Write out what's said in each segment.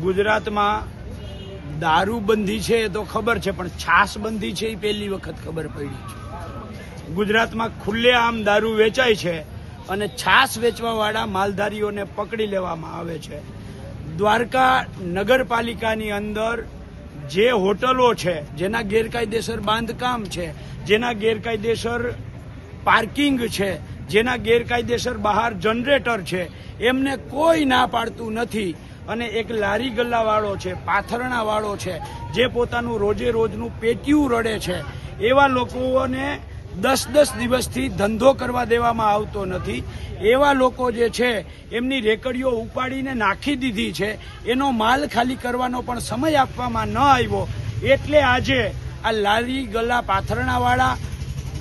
ગુજરાતમાં દારૂબંધી છે એ તો ખબર છે, પણ છાસબંધી છે એ પહેલી વખત ખબર પડી છે. ગુજરાતમાં ખુલ્લેઆમ દારૂ વેચાય છે અને છાસ વેચવાવાળા માલધારીઓને પકડી લેવામાં આવે છે. દ્વારકા નગરપાલિકાની અંદર જે હોટલો છે, જેના ગેરકાયદેસર બાંધકામ છે, જેના ગેરકાયદેસર પાર્કિંગ છે, જેના ગેરકાયદેસર બહાર જનરેટર છે, એમને કોઈ ના પાડતું નથી. અને એક લારી ગલ્લાવાળો છે, પાથરણાવાળો છે, જે પોતાનું રોજે રોજનું પેટીયું રડે છે. એવા લોકોને દસ દસ દિવસથી ધંધો કરવા દેવામાં આવતો નથી. એવા લોકો જે છે, એમની રેકડીઓ ઉપાડીને નાખી દીધી છે. એનો માલ ખાલી કરવાનો પણ સમય આપવામાં ન આવ્યો. એટલે આજે આ લારી ગલ્લા પાથરણાવાળા,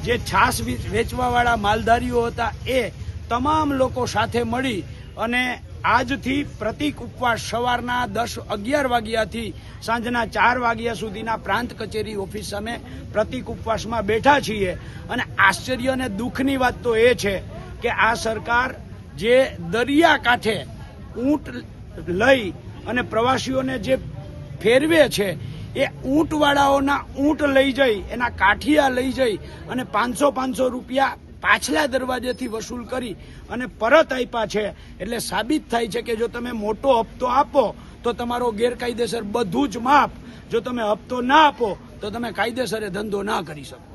જે છાસ વેચવાવાળા માલધારીઓ હતા, એ તમામ લોકો સાથે મળી અને આજથી પ્રતિક ઉપવાસ સવારના દસ અગિયાર વાગ્યાથી સાંજના ચાર વાગ્યા સુધીના પ્રાંત કચેરી ઓફિસ સામે પ્રતિક ઉપવાસમાં બેઠા છીએ. અને આશ્ચર્ય અને દુઃખની વાત તો એ છે કે આ સરકાર જે દરિયા કાંઠે ઊંટ લઈ અને પ્રવાસીઓને જે ફેરવે છે, એ ઊંટવાળાઓના ઊંટ લઈ જઈ, એના કાઠિયા લઈ જઈ અને પાંચસો પાંચસો રૂપિયા પાછલા દરવાજેથી વસૂલ કરી અને પરત આપ્યા છે. એટલે સાબિત થાય છે કે જો તમે મોટો હપ્તો આપો, તો તમારો ગેરકાયદેસર બધું જ માફ. જો તમે હપ્તો ના આપો, તો તમે કાયદેસરે ધંધો ના કરી શકો.